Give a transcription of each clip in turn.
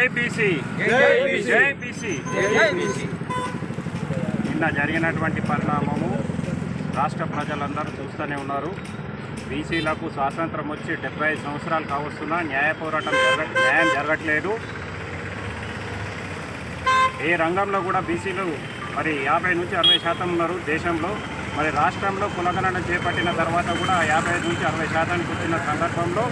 జై బీసీ జై బీసీ. జై బీసీ నిన్న జరిగినటువంటి పరిణామము రాష్ట్ర ప్రజలందరూ చూస్తూనే ఉన్నారు. బీసీలకు స్వాతంత్రం వచ్చి డెబ్బై ఐదు సంవత్సరాలు కావస్తున్నా న్యాయ పోరాటం జరగ న్యాయం జరగట్లేదు. ఏ రంగంలో కూడా బీసీలు మరి యాభై నుంచి అరవై శాతం ఉన్నారు దేశంలో. మరి రాష్ట్రంలో కులగణన చేపట్టిన తర్వాత కూడా యాభై నుంచి అరవై శాతానికి వచ్చిన సందర్భంలో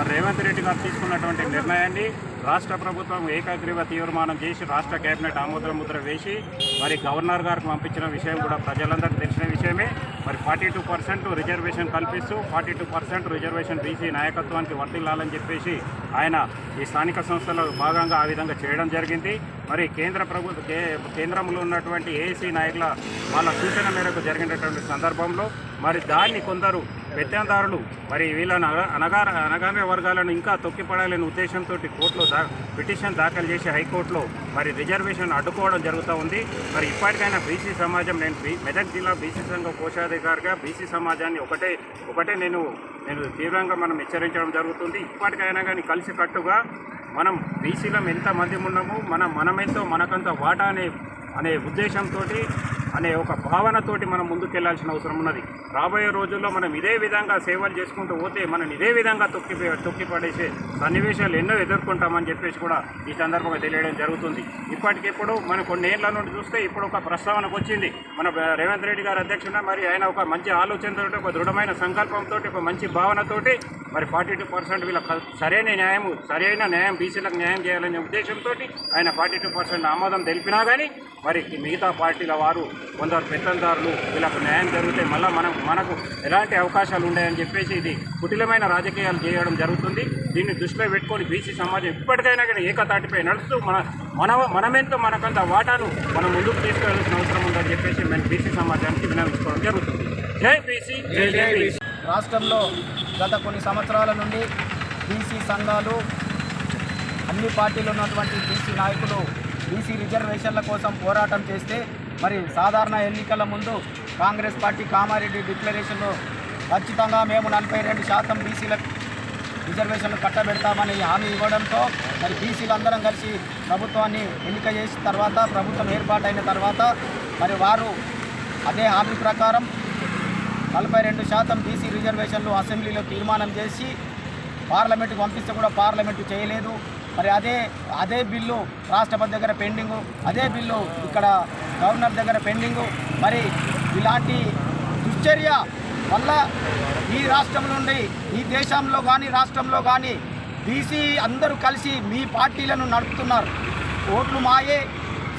మరి రేవంత్ రెడ్డి గారు తీసుకున్నటువంటి నిర్ణయాన్ని రాష్ట్ర ప్రభుత్వం ఏకాగ్రీవ తీర్మానం చేసి రాష్ట్ర కేబినెట్ ఆమోదం ముద్ర వేసి మరి గవర్నర్ గారికి పంపించిన విషయం కూడా ప్రజలందరికీ తెలిసిన విషయమే. మరి ఫార్టీ టూ పర్సెంట్ రిజర్వేషన్ కల్పిస్తూ forty two percent reservation BC నాయకత్వానికి వర్తిల్లాలని చెప్పేసి ఆయన ఈ స్థానిక సంస్థలో భాగంగా ఆ విధంగా చేయడం జరిగింది. మరి కేంద్ర ప్రభుత్వ కే కేంద్రంలో ఉన్నటువంటి ఏసీ నాయకుల వాళ్ళ సూచన మేరకు జరిగినటువంటి సందర్భంలో మరి దాన్ని కొందరు పెత్తందారులు మరి వీళ్ళని అనగా అనగానే వర్గాలను ఇంకా తొక్కిపడాలనే ఉద్దేశంతో కోర్టులో దా పిటిషన్ దాఖలు చేసి హైకోర్టులో మరి రిజర్వేషన్ అడ్డుకోవడం జరుగుతూ ఉంది. మరి ఇప్పటికైనా బీసీ సమాజం నేను మెదక్ జిల్లా బీసీ సంఘ కోశాధికారిగా బీసీ సమాజాన్ని ఒకటే ఒకటే నేను నేను తీవ్రంగా మనం హెచ్చరించడం జరుగుతుంది. ఇప్పటికైనా కానీ కలిసికట్టుగా మనం బీసీలం ఎంతమంది ఉన్నాము మనం మనమెంతో మనకంత వాటా అనే అనే ఉద్దేశంతో అనే ఒక భావనతోటి మనం ముందుకెళ్ళాల్సిన అవసరం ఉన్నది. రాబోయే రోజుల్లో మనం ఇదే విధంగా సేవలు చేసుకుంటూ పోతే మనం ఇదే విధంగా తొక్కి తొక్కి పడేసే సన్నివేశాలు ఎన్నో ఎదుర్కొంటామని చెప్పేసి కూడా ఈ సందర్భంగా తెలియడం జరుగుతుంది. ఇప్పటికిప్పుడు మనం కొన్ని ఏళ్ళ నుండి చూస్తే ఇప్పుడు ఒక ప్రస్తావనకు వచ్చింది. మన రేవంత్ రెడ్డి గారు అధ్యక్షున మరి ఆయన ఒక మంచి ఆలోచనతో ఒక దృఢమైన సంకల్పంతో ఒక మంచి భావనతోటి మరి ఫార్టీ టూ పర్సెంట్ వీళ్ళకి సరైన న్యాయం సరైన న్యాయం బీసీలకు న్యాయం చేయాలనే ఉద్దేశంతో ఆయన ఫార్టీ టూ పర్సెంట్ ఆమోదం తెలిపినా కానీ మరి మిగతా పార్టీల వారు కొందరు పెత్తందారులు వీళ్ళకు న్యాయం జరిగితే మళ్ళీ మనం మనకు ఎలాంటి అవకాశాలు ఉన్నాయని చెప్పేసి ఇది కుటిలమైన రాజకీయాలు చేయడం జరుగుతుంది. దీన్ని దృష్టిలో పెట్టుకొని బీసీ సమాజం ఇప్పటికైనా కానీ ఏకతాటిపై నడుస్తూ మన మన మనమెంతో మనకంత వాటాను మనం ముందుకు తీసుకెళ్ళాల్సిన అవసరం ఉందని చెప్పేసి మేము బీసీ సమాజానికి వినవించుకోవడం జరుగుతుంది. జై బీసీ జై జై బీసీ. రాష్ట్రంలో గత కొన్ని సంవత్సరాల నుండి బీసీ సంఘాలు అన్ని పార్టీలు ఉన్నటువంటి బీసీ నాయకులు బీసీ రిజర్వేషన్ల కోసం పోరాటం చేస్తే మరి సాధారణ ఎన్నికల ముందు కాంగ్రెస్ పార్టీ కామారెడ్డి డిక్లరేషన్లో ఖచ్చితంగా మేము నలభై రెండు శాతం బీసీలకు రిజర్వేషన్లు కట్టబెడతామని హామీ ఇవ్వడంతో మరి బీసీలు అందరం కలిసి ప్రభుత్వాన్ని ఎన్నిక చేసిన తర్వాత ప్రభుత్వం ఏర్పాటైన తర్వాత మరి వారు అదే హామీ ప్రకారం నలభై రెండు శాతం బీసీ రిజర్వేషన్లు అసెంబ్లీలో తీర్మానం చేసి పార్లమెంటుకు పంపిస్తే కూడా పార్లమెంటు చేయలేదు. మరి అదే అదే బిల్లు రాష్ట్రపతి దగ్గర పెండింగు అదే బిల్లు ఇక్కడ గవర్నర్ దగ్గర పెండింగు. మరి ఇలాంటి దుశ్చర్య వల్ల ఈ రాష్ట్రం నుండి ఈ దేశంలో కానీ రాష్ట్రంలో కానీ బీసీ అందరూ కలిసి మీ పార్టీలను నడుపుతున్నారు. ఓట్లు మాయే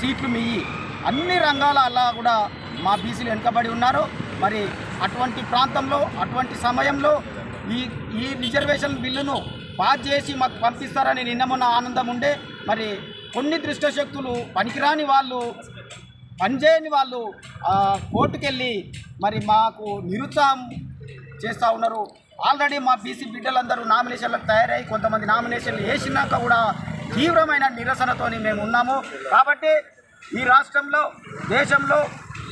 సీట్లు మీయి అన్ని రంగాల అలా కూడా మా బీసీలు వెనుకబడి ఉన్నారు. మరి అటువంటి ప్రాంతంలో అటువంటి సమయంలో ఈ ఈ రిజర్వేషన్ బిల్లును పాస్ చేసి మాకు పంపిస్తారని నిన్న మొన్న ఆనందం ఉండే. మరి కొన్ని దృష్ట శక్తులు పనికిరాని వాళ్ళు పనిచేయని వాళ్ళు కోర్టుకెళ్ళి మరి మాకు నిరుత్సాహం చేస్తూ ఉన్నారు. ఆల్రెడీ మా బీసీ బిడ్డలందరూ నామినేషన్లకు తయారై కొంతమంది నామినేషన్లు వేసినాక కూడా తీవ్రమైన నిరసనతోని మేము ఉన్నాము. కాబట్టి ఈ రాష్ట్రంలో దేశంలో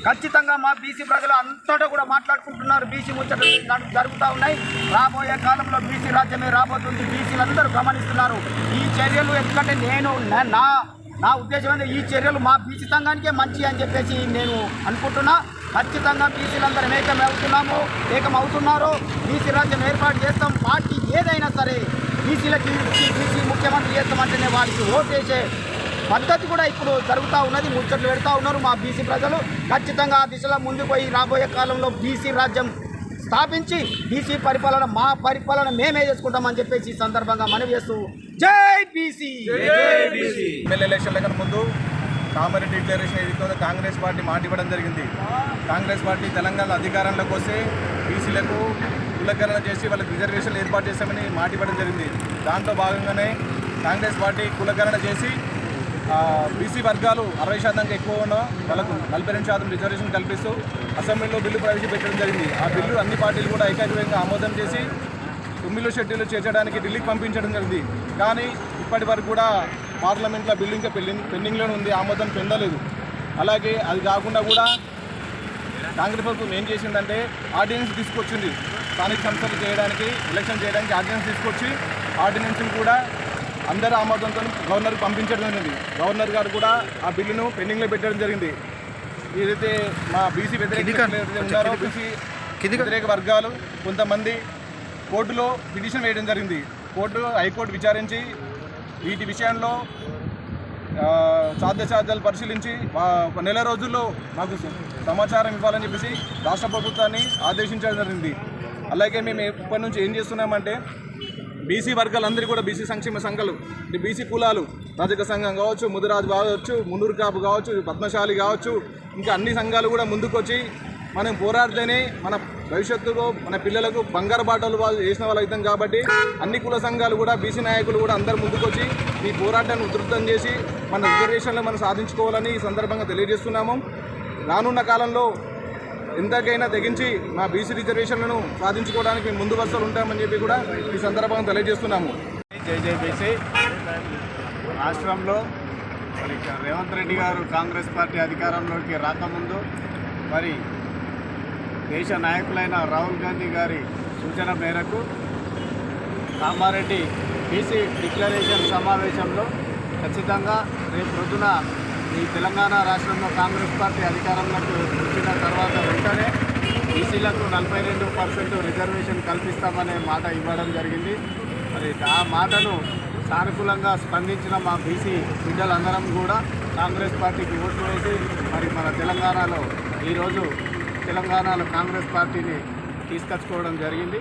ఖచ్చితంగా మా బీసీ ప్రజలు అంతటా కూడా మాట్లాడుకుంటున్నారు. బీసీ ముచ్చట్లు జరుగుతూ ఉన్నాయి. రాబోయే కాలంలో బీసీ రాజ్యమే రాబోతుంది. బీసీలందరూ గమనిస్తున్నారు. ఈ చర్యలు ఎందుకంటే నేను నా- నా ఉద్దేశం అంటే ఈ చర్యలు మా బీసీ సంఘానికే మంచి అని చెప్పేసి నేను అనుకుంటున్నా. ఖచ్చితంగా బీసీలందరం ఏకమవుతున్నాము ఏకమవుతున్నారు. బీసీ రాజ్యం ఏర్పాటు చేస్తాం. పార్టీ ఏదైనా సరే బీసీలకి బీసీ ముఖ్యమంత్రి చేస్తామంటేనే వారికి ఓటేసే పద్ధతి కూడా ఇప్పుడు జరుగుతూ ఉన్నది ముచ్చట్లు పెడతా ఉన్నారు మా బీసీ ప్రజలు. ఖచ్చితంగా ఆ దిశలో ముందుకు పోయి రాబోయే కాలంలో బీసీ రాజ్యం స్థాపించి బీసీ పరిపాలన మా పరిపాలన మేమే చేసుకుంటామని చెప్పేసి ఈ సందర్భంగా మనవి చేస్తూ జై బీసీ! ఎమ్మెల్యే ఎలక్షన్ల కన్నా ముందు కామారెడ్డి డిక్లరేషన్ ఏదైతే కాంగ్రెస్ పార్టీ మాట ఇవ్వడం జరిగింది. కాంగ్రెస్ పార్టీ తెలంగాణ అధికారంలోకి వస్తే బీసీలకు కులకరణ చేసి వాళ్ళకి రిజర్వేషన్లు ఏర్పాటు చేశామని మాట ఇవ్వడం జరిగింది. దాంట్లో భాగంగానే కాంగ్రెస్ పార్టీ కులకరణ చేసి బీసీ వర్గాలు అరవై శాతంగా ఎక్కువ ఉన్న వాళ్ళకు నలభై రెండు శాతం రిజర్వేషన్ కల్పిస్తూ అసెంబ్లీలో బిల్లు ప్రవేశపెట్టడం జరిగింది. ఆ బిల్లు అన్ని పార్టీలు కూడా ఏకాగ్రీయంగా ఆమోదం చేసి తొమ్మిదిలో షెడ్యూల్ చేర్చడానికి ఢిల్లీకి పంపించడం జరిగింది. కానీ ఇప్పటి వరకు కూడా పార్లమెంట్లో బిల్లు ఇంకా పెండింగ్ పెండింగ్లోనే ఉంది. ఆమోదం పొందలేదు అలాగే అది కాకుండా కూడా కాంగ్రెస్ ప్రభుత్వం ఏం చేసిందంటే ఆర్డినెన్స్ తీసుకొచ్చింది. స్థానిక సంస్థలు చేయడానికి ఎలక్షన్ చేయడానికి ఆర్డినెన్స్ తీసుకొచ్చి ఆర్డినెన్స్ని కూడా అందరి ఆమోదంతో గవర్నర్కి పంపించడం జరిగింది. గవర్నర్ గారు కూడా ఆ బిల్లును పెండింగ్లో పెట్టడం జరిగింది. ఏదైతే మా బీసీ వ్యతిరేక ఉన్నారో బీసీ వ్యతిరేక వర్గాలు కొంతమంది కోర్టులో పిటిషన్ వేయడం జరిగింది. కోర్టు హైకోర్టు విచారించి వీటి విషయంలో సాధ్యాసాధ్యాలు పరిశీలించి ఒక నెల రోజుల్లో మాకు సమాచారం ఇవ్వాలని చెప్పేసి రాష్ట్ర ప్రభుత్వాన్ని ఆదేశించడం జరిగింది. అలాగే మేము ఇప్పటి నుంచి ఏం చేస్తున్నామంటే బీసీ వర్గాలందరూ కూడా బీసీ సంక్షేమ సంఘాలు బీసీ కులాలు రజక సంఘం కావచ్చు ముదిరాజు కావచ్చు మున్నూరు కాపు కావచ్చు పద్మశాలి కావచ్చు ఇంకా అన్ని సంఘాలు కూడా ముందుకొచ్చి మనం పోరాడితేనే మన భవిష్యత్తులో మన పిల్లలకు బంగారు బాటలు వాళ్ళు చేసిన వాళ్ళు అవుతాం కాబట్టి అన్ని కుల సంఘాలు కూడా బీసీ నాయకులు కూడా అందరు ముందుకొచ్చి ఈ పోరాటాన్ని ఉధృతం చేసి మన రిజర్వేషన్లు మనం సాధించుకోవాలని ఈ సందర్భంగా తెలియజేస్తున్నాము. రానున్న కాలంలో ఎంతకైనా తెగించి మా బీసీ రిజర్వేషన్లను సాధించుకోవడానికి మేము ముందు వరుసలు ఉంటామని చెప్పి కూడా ఈ సందర్భంగా తెలియజేస్తున్నాము. జేజేబీసీ రాష్ట్రంలో మరి రేవంత్ రెడ్డి గారు కాంగ్రెస్ పార్టీ అధికారంలోకి రాకముందు మరి దేశ నాయకులైన రాహుల్ గాంధీ గారి సూచన మేరకు కామారెడ్డి బీసీ డిక్లరేషన్ సమావేశంలో ఖచ్చితంగా రేపు ప్రొద్దున ఈ తెలంగాణ రాష్ట్రంలో కాంగ్రెస్ పార్టీ అధికారంలోకి వచ్చిన తర్వాత వెంటనే బీసీలకు నలభై రెండు పర్సెంట్ రిజర్వేషన్ కల్పిస్తామనే మాట ఇవ్వడం జరిగింది. మరి ఆ మాటను సానుకూలంగా స్పందించిన మా బీసీ బిడ్డలందరం కూడా కాంగ్రెస్ పార్టీకి ఓట్లు వేసి మరి మన తెలంగాణలో ఈరోజు తెలంగాణలో కాంగ్రెస్ పార్టీని తీసుకొచ్చుకోవడం జరిగింది.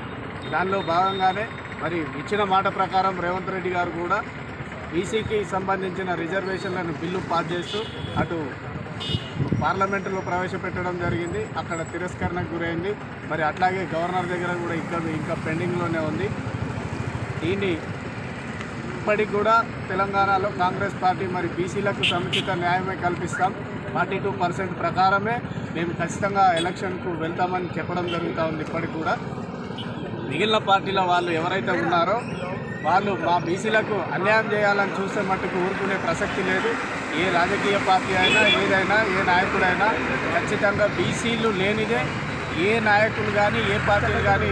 దానిలో భాగంగానే మరి ఇచ్చిన మాట ప్రకారం రేవంత్ రెడ్డి గారు కూడా బీసీకి సంబంధించిన రిజర్వేషన్లను బిల్లు పాస్ చేస్తూ అటు పార్లమెంటులో ప్రవేశపెట్టడం జరిగింది. అక్కడ తిరస్కరణకు గురైంది. మరి అట్లాగే గవర్నర్ దగ్గర కూడా ఇంకా ఇంకా పెండింగ్లోనే ఉంది. దీన్ని ఇప్పటికి కూడా తెలంగాణలో కాంగ్రెస్ పార్టీ మరి బీసీలకు సముచిత న్యాయమే కల్పిస్తాం. ఫార్టీ టూ పర్సెంట్ ప్రకారమే మేము ఖచ్చితంగా ఎలక్షన్కు వెళ్తామని చెప్పడం జరుగుతూ ఉంది ఇప్పటికి కూడా. మిగిలిన పార్టీల వాళ్ళు ఎవరైతే ఉన్నారో వాళ్ళు మా బీసీలకు అన్యాయం చేయాలని చూసే మట్టుకు ఊరుకునే ప్రసక్తి లేదు. ఏ రాజకీయ పార్టీ అయినా ఏదైనా ఏ నాయకుడైనా ఖచ్చితంగా బీసీలు లేనిదే ఏ నాయకులు కానీ ఏ పార్టీలు కానీ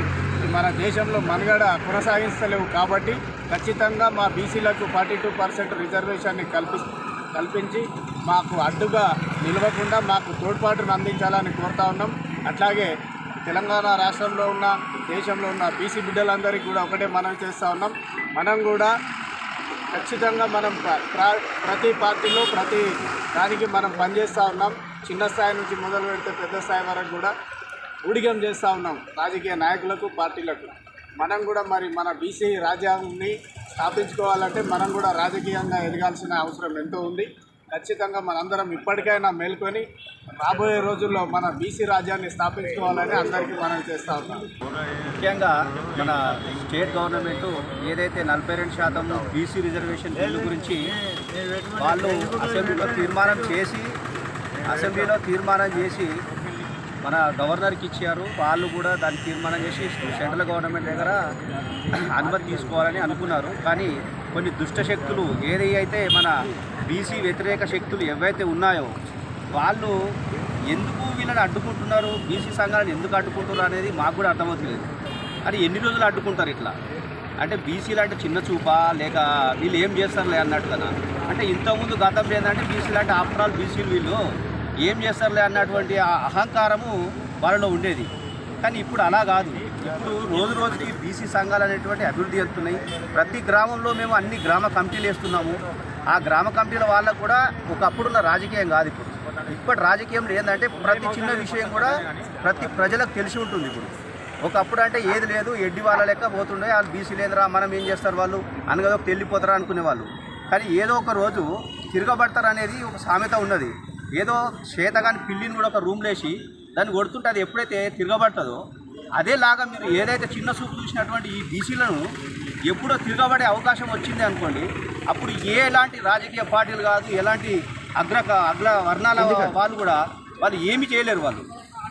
మన దేశంలో మనుగడ కొనసాగిస్తలేవు కాబట్టి ఖచ్చితంగా మా బీసీలకు ఫార్టీ టూ పర్సెంట్ రిజర్వేషన్ని కల్పి కల్పించి మాకు అడ్డుగా నిలవకుండా మాకు తోడ్పాటును అందించాలని కోరుతా ఉన్నాం. అట్లాగే తెలంగాణ రాష్ట్రంలో ఉన్న దేశంలో ఉన్న బీసీ బిడ్డలందరికీ కూడా ఒకటే మనం చేస్తూ ఉన్నాం. మనం కూడా ఖచ్చితంగా మనం ప్ర- ప్రతి పార్టీలో ప్రతి దానికి మనం పనిచేస్తూ ఉన్నాం. చిన్న స్థాయి నుంచి మొదలు పెడితే పెద్ద స్థాయి వరకు కూడా ఊడిగం చేస్తూ ఉన్నాం. రాజకీయ నాయకులకు పార్టీలకు. మనం కూడా మరి మన బీసీ రాజ్యాంగాన్ని స్థాపించుకోవాలంటే మనం కూడా రాజకీయంగా ఎదగాల్సిన అవసరం ఎంతో ఉంది. ఖచ్చితంగా మనందరం ఇప్పటికైనా మేల్కొని రాబోయే రోజుల్లో మన బీసీ రాజ్యాన్ని స్థాపించుకోవాలని అందరికీ మనం చేస్తూ ఉన్నాం. ముఖ్యంగా మన స్టేట్ గవర్నమెంట్ ఏదైతే నలభై రెండు శాతం బీసీ రిజర్వేషన్ బిల్లు గురించి వాళ్ళు అసెంబ్లీలో తీర్మానం చేసి అసెంబ్లీలో తీర్మానం చేసి మన గవర్నర్కి ఇచ్చారు. వాళ్ళు కూడా దాన్ని తీర్మానం చేసి సెంట్రల్ గవర్నమెంట్ దగ్గర అనుమతి తీసుకోవాలని అనుకున్నారు. కానీ కొన్ని దుష్ట శక్తులు ఏది అయితే మన బీసీ వ్యతిరేక శక్తులు ఏవైతే ఉన్నాయో వాళ్ళు ఎందుకు వీళ్ళని అడ్డుకుంటున్నారు? బీసీ సంఘాలను ఎందుకు అడ్డుకుంటున్నారు అనేది మాకు కూడా అర్థమవుతలేదు. అది ఎన్ని రోజులు అడ్డుకుంటారు ఇట్లా? అంటే బీసీలు అంటే చిన్న చూపా? లేక వీళ్ళు ఏం చేస్తారులే అన్నట్టు కదా అంటే ఇంతకుముందు గతంలో ఏంటంటే బీసీలు అంటే ఆఫ్టర్ ఆల్ బీసీలు వీళ్ళు ఏం చేస్తారులే అన్నటువంటి ఆ అహంకారము వాళ్ళలో ఉండేది. కానీ ఇప్పుడు అలా కాదు. ఇప్పుడు రోజు రోజుకి బీసీ సంఘాలు అనేటువంటి అభివృద్ధి చెందుతున్నాయి. ప్రతి గ్రామంలో మేము అన్ని గ్రామ కమిటీలు వేస్తున్నాము. ఆ గ్రామ కమిటీల వాళ్ళకు కూడా ఒకప్పుడున్న రాజకీయం కాదు ఇప్పుడు. ఇప్పటి రాజకీయంలో ఏంటంటే ప్రతి చిన్న విషయం కూడా ప్రతి ప్రజలకు తెలిసి ఉంటుంది ఇప్పుడు. ఒకప్పుడు అంటే ఏది లేదు ఎడ్డి వాళ్ళ లెక్క పోతుండే వాళ్ళు బీసీ లేదురా మనం ఏం చేస్తారు వాళ్ళు? అనగా వెళ్ళిపోతారా అనుకునేవాళ్ళు. కానీ ఏదో ఒక రోజు తిరగబడతారు అనేది ఒక సామెత ఉన్నది. ఏదో చేతగాని పిల్లిని కూడా ఒక రూమ్లో వేసి దాన్ని కొడుతుంటే అది ఎప్పుడైతే తిరగబడుతుందో అదేలాగా మీరు ఏదైతే చిన్న చూపు చూసినటువంటి ఈ బీసీలను ఎప్పుడో తిరగబడే అవకాశం వచ్చింది అనుకోండి అప్పుడు ఎలాంటి రాజకీయ పార్టీలు కాదు ఎలాంటి అగ్ర అగ్ర వర్ణాల వాళ్ళు కూడా వాళ్ళు ఏమీ చేయలేరు వాళ్ళు.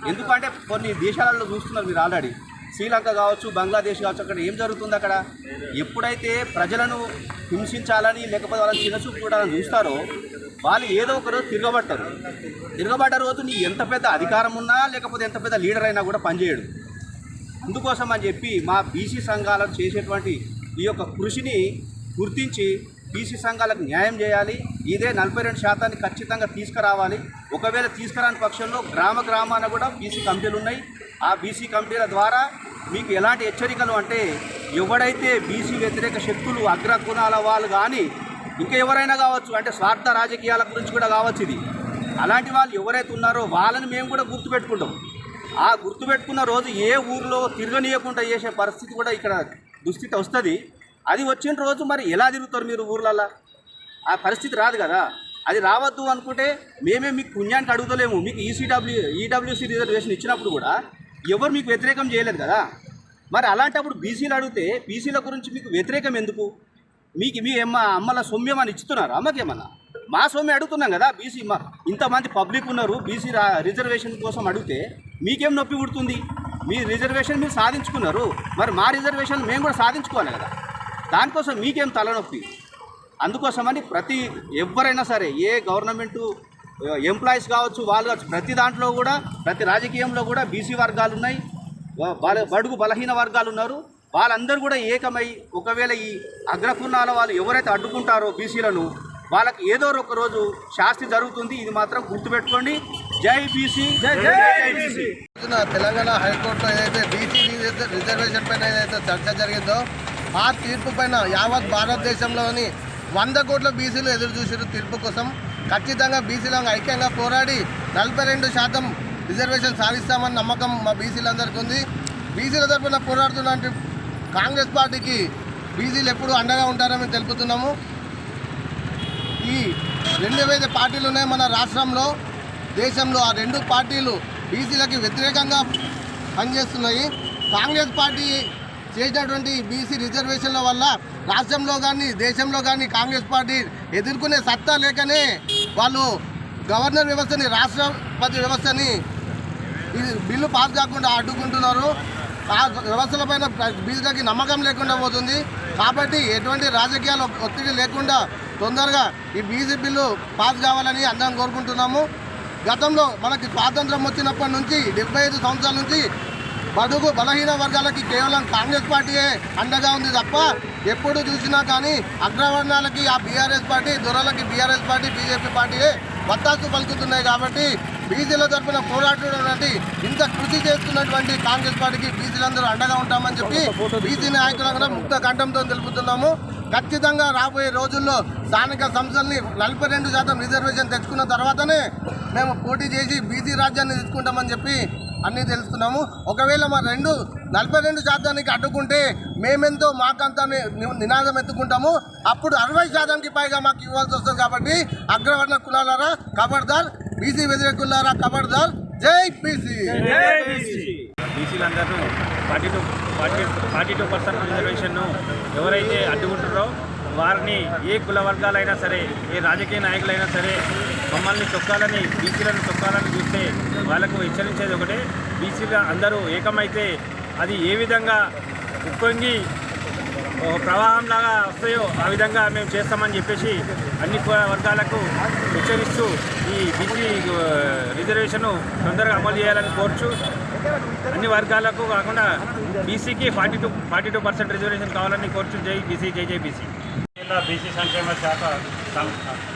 ఎందుకంటే కొన్ని దేశాలలో చూస్తున్నారు మీరు ఆల్రెడీ శ్రీలంక కావచ్చు బంగ్లాదేశ్ కావచ్చు అక్కడ ఏం జరుగుతుంది అక్కడ? ఎప్పుడైతే ప్రజలను హింసించాలని లేకపోతే వాళ్ళని చిన్నచూపు చూడాలని చూస్తారో వాళ్ళు ఏదో ఒక రోజు తిరగబడతారు తిరగబడ్డ రోజు నీ ఎంత పెద్ద అధికారం ఉన్నా లేకపోతే ఎంత పెద్ద లీడర్ అయినా కూడా పనిచేయడు. అందుకోసం అని చెప్పి మా బీసీ సంఘాలకు చేసేటువంటి ఈ యొక్క కృషిని గుర్తించి బీసీ సంఘాలకు న్యాయం చేయాలి. ఇదే నలభై రెండు శాతాన్ని ఖచ్చితంగా తీసుకురావాలి. ఒకవేళ తీసుకురాని పక్షంలో గ్రామ గ్రామాన కూడా బీసీ కమిటీలు ఉన్నాయి. ఆ బీసీ కమిటీల ద్వారా మీకు ఎలాంటి హెచ్చరికలు అంటే ఎవడైతే బీసీ వ్యతిరేక శక్తులు అగ్రకుణాల వాళ్ళు కానీ ఇంకా ఎవరైనా కావచ్చు అంటే స్వార్థ రాజకీయాల గురించి కూడా కావచ్చు ఇది. అలాంటి వాళ్ళు ఎవరైతే ఉన్నారో వాళ్ళని మేము కూడా గుర్తుపెట్టుకుంటాం. ఆ గుర్తుపెట్టుకున్న రోజు ఏ ఊర్లో తిరగనీయకుండా చేసే పరిస్థితి కూడా ఇక్కడ దుస్థితి వస్తుంది. అది వచ్చిన రోజు మరి ఎలా తిరుగుతారు మీరు ఊర్లల్లో ఆ పరిస్థితి రాదు కదా. అది రావద్దు అనుకుంటే మేమే మీకు పుణ్యానికి అడుగుతలేము. మీకు ఈసీడబ్ల్యూ ఈడబ్ల్యూసీ రిజర్వేషన్ ఇచ్చినప్పుడు కూడా ఎవరు మీకు వ్యతిరేకం చేయలేదు కదా. మరి అలాంటప్పుడు బీసీలు అడిగితే బీసీల గురించి మీకు వ్యతిరేకం ఎందుకు? మీకు మీ అమ్మ అమ్మల సౌమ్యమని అని అమ్మకేమన్నా మా సొమ్మె అడుగుతున్నాం కదా బీసీ మా ఇంతమంది పబ్లిక్ ఉన్నారు బీసీ రిజర్వేషన్ కోసం అడిగితే మీకేం నొప్పి పుడుతుంది? మీ రిజర్వేషన్ మీరు సాధించుకున్నారు మరి మా రిజర్వేషన్ మేము కూడా సాధించుకోవాలి కదా. దానికోసం మీకేం తలనొప్పి? అందుకోసమని ప్రతి ఎవరైనా సరే ఏ గవర్నమెంటు ఎంప్లాయీస్ కావచ్చు వాళ్ళు కావచ్చు ప్రతి దాంట్లో కూడా ప్రతి రాజకీయంలో కూడా బీసీ వర్గాలు ఉన్నాయి బడుగు బలహీన వర్గాలు ఉన్నారు. వాళ్ళందరూ కూడా ఏకమై ఒకవేళ ఈ అగ్రపుణాల వాళ్ళు ఎవరైతే అడ్డుకుంటారో బీసీలను వాళ్ళకి ఏదో ఒక రోజు శాస్తి జరుగుతుంది. ఇది మాత్రం గుర్తుపెట్టుకోండి. జై బీసీ జై తెలంగాణ హైకోర్టులో ఏదైతే బీసీ రిజర్వేషన్ పైన ఏదైతే చర్చ జరిగిందో ఆ తీర్పు పైన యావత్ భారతదేశంలోని వంద కోట్ల బీసీలు ఎదురు చూసారు తీర్పు కోసం. ఖచ్చితంగా బీసీలను ఐక్యంగా పోరాడి నలభై రెండు శాతం రిజర్వేషన్ సాధిస్తామని నమ్మకం మా బీసీలందరికీ ఉంది బీసీల తరఫున పోరాడుతున్నటువంటి కాంగ్రెస్ పార్టీకి బీసీలు ఎప్పుడు అండగా ఉంటారని మేము తెలుపుతున్నాము. ఈ రెండు ఏవైతే పార్టీలు ఉన్నాయో మన రాష్ట్రంలో దేశంలో. ఆ రెండు పార్టీలు బీసీలకి వ్యతిరేకంగా పనిచేస్తున్నాయి. కాంగ్రెస్ పార్టీ చేసినటువంటి బీసీ రిజర్వేషన్ల వల్ల రాష్ట్రంలో కానీ దేశంలో కానీ కాంగ్రెస్ పార్టీ ఎదుర్కొనే సత్తా లేకనే వాళ్ళు గవర్నర్ వ్యవస్థని రాష్ట్రపతి వ్యవస్థని బిల్లు పాస్ కాకుండా అడ్డుకుంటున్నారు. ఆ వ్యవస్థలపైన బీజేపీకి నమ్మకం లేకుండా పోతుంది. కాబట్టి ఎటువంటి రాజకీయాల ఒత్తిడి లేకుండా తొందరగా ఈ బీజీ బిల్లు పాస్ కావాలని అందరం కోరుకుంటున్నాము. గతంలో మనకి స్వాతంత్రం వచ్చినప్పటి నుంచి డెబ్బై ఐదు సంవత్సరాల నుంచి బడుగు బలహీన వర్గాలకి కేవలం కాంగ్రెస్ పార్టీయే అండగా ఉంది తప్ప ఎప్పుడు చూసినా కానీ అగ్రవర్ణాలకి ఆ బీఆర్ఎస్ పార్టీ దొరలకి బీఆర్ఎస్ పార్టీ బీజేపీ పార్టీయే వత్తాసు పలుకుతున్నాయి కాబట్టి బీసీల తరఫున పోరాడుతున్నటువంటి ఇంత కృషి చేస్తున్నటువంటి కాంగ్రెస్ పార్టీకి బీసీలందరూ అండగా ఉంటామని చెప్పి బీసీ నాయకులంగా ముక్త కంఠంతో తెలుపుతున్నాము. ఖచ్చితంగా రాబోయే రోజుల్లో స్థానిక సంస్థల్ని నలభై రెండు శాతం రిజర్వేషన్ తెచ్చుకున్న తర్వాతనే మేము పోటీ చేసి బీసీ రాజ్యాన్ని తెచ్చుకుంటామని చెప్పి అన్నీ తెలుస్తున్నాము ఒకవేళ మా రెండు నలభై రెండు శాతానికి అడ్డుకుంటే మేమెంతో మాకంతా నినాదం ఎత్తుకుంటాము. అప్పుడు అరవై శాతానికి పైగా మాకు ఇవ్వాల్సి వస్తుంది కాబట్టి అగ్రవర్ణ కులాలారా ఖబర్దార్ బీసీ వ్యతిరేకులారా కబడ్దార్ జై BC! బీసీలందరూ forty two forty forty two percent రిజర్వేషన్ను ఎవరైతే అడ్డుకుంటారో వారిని ఏ కుల వర్గాలైనా సరే ఏ రాజకీయ నాయకులైనా సరే మమ్మల్ని తొక్కాలని బీసీలను తొక్కాలని చూస్తే వాళ్ళకు హెచ్చరించేది ఒకటే. బీసీలు అందరూ ఏకమైతే అది ఏ విధంగా ఉప్పొంగి ఓ ప్రవాహంలాగా వస్తాయో ఆ విధంగా మేము చేస్తామని చెప్పేసి అన్ని వర్గాలకు హెచ్చరిస్తూ ఈ బీసీ రిజర్వేషన్ తొందరగా అమలు చేయాలని కోరుచు అన్ని వర్గాలకు కాకుండా బీసీకి forty two forty two percent reservation కావాలని కోరుచు. జై బీసీ జై జై బీసీ. జిల్లా బీసీ సంక్షేమ శాఖ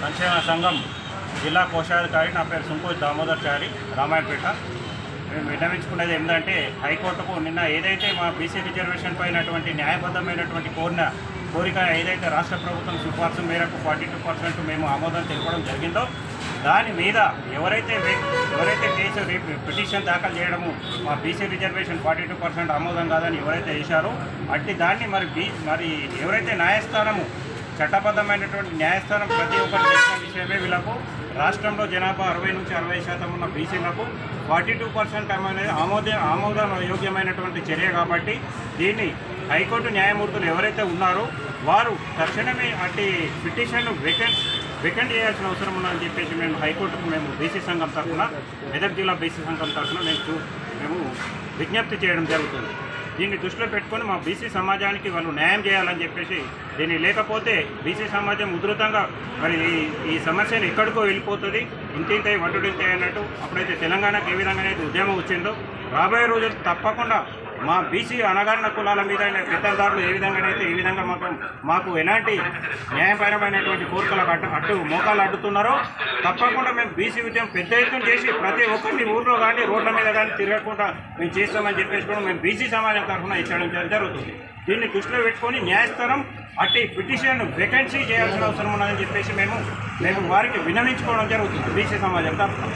సంక్షేమ సంఘం జిల్లా కోశాధికారి నా పేరు సుంకోజ్ దామోదర్చారి రామాయణపేట. మేము విన్నవించుకునేది ఏంటంటే హైకోర్టుకు నిన్న ఏదైతే మా బీసీ రిజర్వేషన్ పైనటువంటి న్యాయబద్ధమైనటువంటి కోరిన కోరిక ఏదైతే రాష్ట్ర ప్రభుత్వం సిఫార్సు మేరకు ఫార్టీ టూ పర్సెంట్ మేము ఆమోదం తెలపడం జరిగిందో దాని మీద ఎవరైతే ఎవరైతే కేసు పిటిషన్ దాఖలు చేయడము మా BC reservation forty two percent ఆమోదం కాదని ఎవరైతే వేశారో అట్టి దాన్ని మరి మరి ఎవరైతే న్యాయస్థానము చట్టబద్ధమైనటువంటి న్యాయస్థానం ప్రతి ఒక్కరు చేసిన విషయమే వీళ్ళకు రాష్ట్రంలో జనాభా అరవై నుంచి అరవై శాతం ఉన్న బీసీలకు ఫార్టీ టూ పర్సెంట్ అనేది ఆమోద ఆమోదం యోగ్యమైనటువంటి చర్య కాబట్టి దీన్ని హైకోర్టు న్యాయమూర్తులు ఎవరైతే ఉన్నారో వారు తక్షణమే అట్టి పిటిషన్ను వెకెంట్ వెకెండ్ చేయాల్సిన అవసరం ఉందని చెప్పేసి మేము హైకోర్టుకు మేము బీసీ సంఘం తరఫున మెదక్ జిల్లా బీసీ సంఘం తరఫున మేము మేము విజ్ఞప్తి చేయడం జరుగుతుంది. దీన్ని దృష్టిలో పెట్టుకొని మా బీసీ సమాజానికి వాళ్ళు న్యాయం చేయాలని చెప్పేసి దీన్ని లేకపోతే బీసీ సమాజం ఉధృతంగా మరి ఈ- సమస్యను ఎక్కడికో వెళ్ళిపోతుంది. ఇంతింతై వడ్డుడింతై అన్నట్టు అప్పుడైతే తెలంగాణకు ఏ విధంగా అయితే ఉద్యమం వచ్చిందో రాబోయే రోజులు తప్పకుండా మా బీసీ అనగారిన కులాల మీద పెద్దదారులు ఏ విధంగానైతే ఈ విధంగా మాకు మాకు ఎలాంటి న్యాయపరమైనటువంటి కోరికలకు అడ్డు అడ్డు మోకాలు అడ్డుతున్నారో తప్పకుండా మేము బీసీ ఉద్యమం పెద్ద ఎత్తున చేసి ప్రతి ఒక్కరిని ఊర్లో కానీ రోడ్ల మీద కానీ తిరగకుండా మేము చేస్తామని చెప్పేసి కూడా మేము బీసీ సమాజం తరఫున ఇచ్చడం జరుగుతుంది. దీన్ని దృష్టిలో పెట్టుకొని న్యాయస్థానం అట్టి పిటిషన్ వేకెన్సీ చేయాల్సిన అవసరం ఉన్నదని చెప్పేసి మేము మేము వారికి విన్నవించుకోవడం జరుగుతుంది బీసీ సమాజం తరఫున.